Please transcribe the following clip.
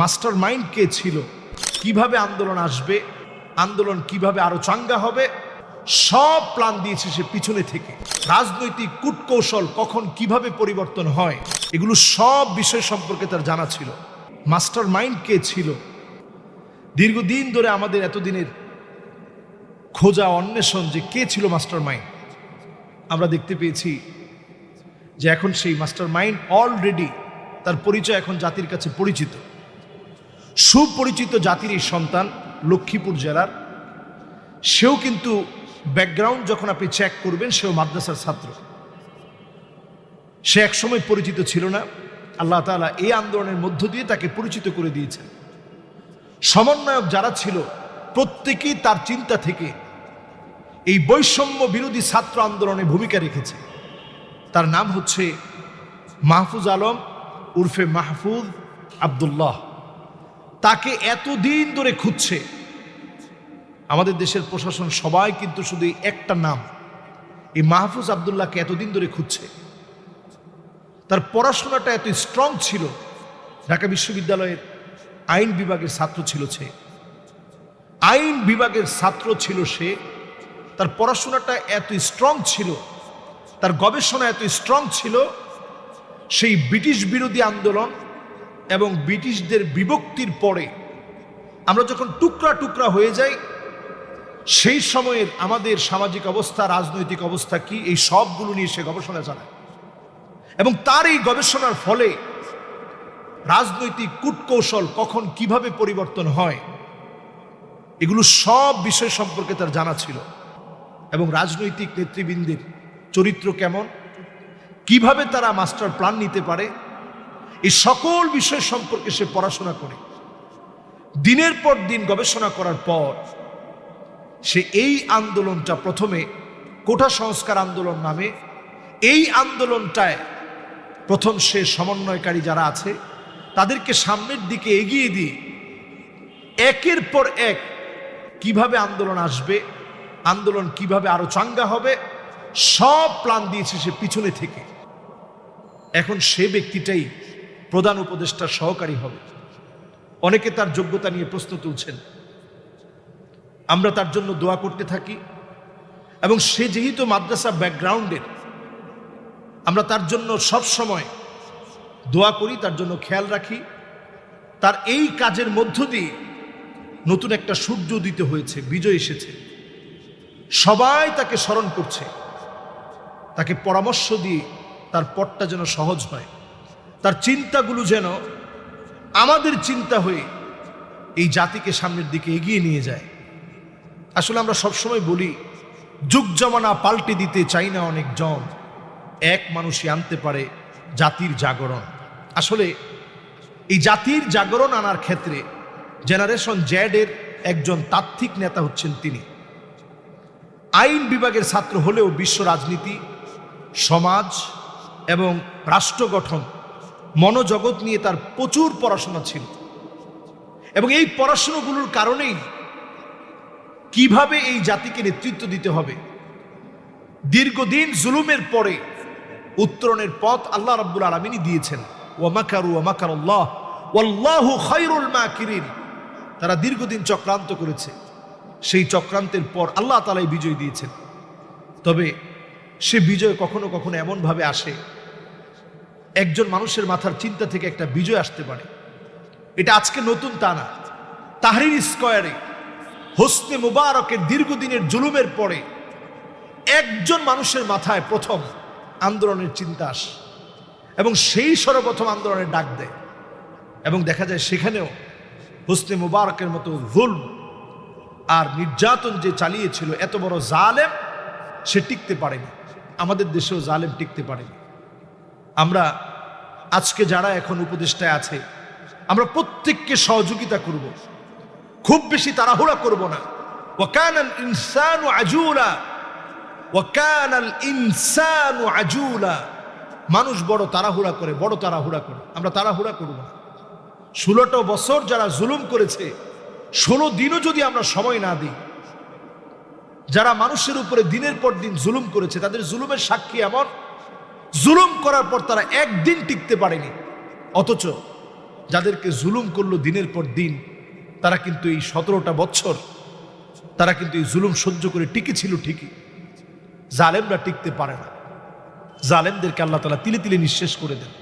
Master mind কে ছিল? কীভাবে আন্দোলন আসবে? আন্দোলন কীভাবে আরও চাঙ্গা হবে? সব প্ল্যান দিয়েছে সে পিছনে থেকে। রাজনৈতিক কূটকৌশল কখন কীভাবে পরিবর্তন হয়, এগুলো সব বিষয় সম্পর্কে তার জানা ছিল। মাস্টার মাইন্ড কে ছিল? দীর্ঘদিন ধরে আমাদের এতদিনের খোঁজা, অন্বেষণ যে কে ছিল মাস্টার মাইন্ড আমরা দেখতে পেয়েছি যে এখন সেই মাস্টার মাইন্ড অলরেডি তার পরিচয় এখন জাতির কাছে পরিচিত। সুপরিচিত জাতির এই সন্তান লক্ষ্মীপুর জেলার। সেও কিন্তু ব্যাকগ্রাউন্ড যখন আপনি চেক করবেন, সেও মাদ্রাসার ছাত্র। সে একসময় পরিচিত ছিল না। আল্লাহ তাআলা এই আন্দোলনের মধ্য দিয়ে তাকে পরিচিত করে দিয়েছেন। সমন্বয়ক যারা ছিল, প্রত্যেকেই তার চিন্তা থেকে এই বৈষম্য বিরোধী ছাত্র আন্দোলনে ভূমিকা রেখেছে। তার নাম হচ্ছে মাহফুজ আলম উর্ফে মাহফুজ আব্দুল্লাহ। তাকে এতদিন ধরে খুঁজছে। আমাদের দেশের প্রশাসন সবাই কিন্তু শুধু একটা নাম। এই মাহফুজ আবদুল্লাহকে এতদিন ধরে খুঁজছে। তার পড়াশোনাটা এত স্ট্রং ছিল। ঢাকা বিশ্ববিদ্যালয়ের আইন বিভাগের ছাত্র ছিল সে। আইন বিভাগের ছাত্র ছিল সে। তার পড়াশোনাটা এত স্ট্রং ছিল। তার গবেষণা এত স্ট্রং ছিল। সেই ব্রিটিশ বিরোধী আন্দোলন এবং ব্রিটিশদের বিভক্তির পরে আমরা যখন টুকরা টুকরা হয়ে যাই, সেই সময়ের আমাদের সামাজিক অবস্থা, রাজনৈতিক অবস্থা কি, এই সবগুলো নিয়ে সে গবেষণা চালায়। এবং তার এই গবেষণার ফলে রাজনৈতিক কূটকৌশল কখন কীভাবে পরিবর্তন হয়, এগুলো সব বিষয় সম্পর্কে তার জানা ছিল। এবং রাজনৈতিক নেতৃবৃন্দের চরিত্র কেমন, কীভাবে তারা মাস্টার প্ল্যান নিতে পারে এই সকল বিষয় সম্পর্কে সে পড়াশোনা করে। দিনের পর দিন গবেষণা করার পর সে এই আন্দোলনটা প্রথমে কোটা সংস্কার আন্দোলন নামে, এই আন্দোলনটায় প্রথম সে সমন্বয়কারী যারা আছে, তাদেরকে সামনের দিকে এগিয়ে দিয়ে একের পর এক কীভাবে আন্দোলন আসবে, আন্দোলন কীভাবে আরও চাঙ্গা হবে, সব প্ল্যান দিয়েছে সে পিছনে থেকে। এখন সে ব্যক্তিটাই প্রধান উপদেষ্টার সহকারী হবে। অনেকে তার যোগ্যতা নিয়ে প্রশ্ন তুলছেন। আমরা তার জন্য দোয়া করতে থাকি এবং সে যেহেতু মাদ্রাসা ব্যাকগ্রাউন্ডের, আমরা তার জন্য সব সময় দোয়া করি, তার জন্য খেয়াল রাখি। তার এই কাজের মধ্য দিয়ে নতুন একটা সূর্য উদিত হয়েছে, বিজয় এসেছে। সবাই তাকে স্মরণ করছে। তাকে পরামর্শ দিয়ে তার পথটা যেন সহজ হয়। তার চিন্তাগুলো যেন আমাদের চিন্তা হয়ে এই জাতিকে সামনের দিকে এগিয়ে নিয়ে যায়। আসলে আমরা সবসময় বলি, যুগ জমানা পাল্টে দিতে চাই না অনেক জন। এক মানুষই আনতে পারে জাতির জাগরণ। আসলে এই জাতির জাগরণ আনার ক্ষেত্রে জেনারেশন জ্যাডের একজন তাত্ত্বিক নেতা হচ্ছেন তিনি। আইন বিভাগের ছাত্র হলেও বিশ্ব রাজনীতি, সমাজ এবং রাষ্ট্র গঠন মনোজগৎ নিয়ে তার প্রচুর পড়াশোনা ছিল। এবং এই পড়াশোনাগুলোর কারণেই কীভাবে এই জাতিকে নেতৃত্ব দিতে হবে, দীর্ঘদিন জুলুমের পরে উত্তরণের পথ আল্লাহ রাব্বুল আলমিনই দিয়েছেন। ওয়ামাকারু ওয়ামাকার আল্লাহ ওয়াল্লাহু খায়রুল মাকিরিন। তারা দীর্ঘদিন চক্রান্ত করেছে। সেই চক্রান্তের পর আল্লাহ তালাই বিজয় দিয়েছেন। তবে সে বিজয় কখনো কখনো এমনভাবে আসে একজন মানুষের মাথার চিন্তা থেকে একটা বিজয় আসতে পারে। এটা আজকে নতুন তা না। তাহরির স্কয়ারে, হোসনে মুবারকের দীর্ঘদিনের জুলুমের পরে একজন মানুষের মাথায় প্রথম আন্দোলনের চিন্তা আসে এবং সেই সর্বপ্রথম আন্দোলনের ডাক দেয়। এবং দেখা যায় সেখানেও হোসনে মুবারকের মতো ভুল আর নির্যাতন যে চালিয়েছিল, এত বড় জালেম সে টিকতে পারেনি। আমাদের দেশেও জালেম টিকতে পারেনি। আমরা আজকে যারা এখন উপদেষ্টায় আছে, আমরা প্রত্যেককে সহযোগিতা করব। খুব বেশি তাড়াহুড়া করব না। ওয়াকানাল ইনসানু আজুলা, ওয়াকানাল ইনসানু আজুলা। মানুষ বড় তাড়াহুড়া করে, বড় তাড়াহুড়া করে। আমরা তাড়াহুড়া করব না। ষোলোটা বছর যারা জুলুম করেছে, ষোলো দিনও যদি আমরা সময় না দিই, যারা মানুষের উপরে দিনের পর দিন জুলুম করেছে, তাদের জুলুমের সাক্ষী এমন জুলুম করার পর তারা একদিন টিকতে পারেনি। অথচ যাদেরকে জুলুম করল দিনের পর দিন, তারা কিন্তু এই সতেরোটা বছর, তারা কিন্তু এই জুলুম সহ্য করে টিকে ছিল ঠিকই। জালেমরা টিকতে পারে না। জালেমদেরকে আল্লাহ তালা তিলে তিলে নিঃশেষ করে দেন।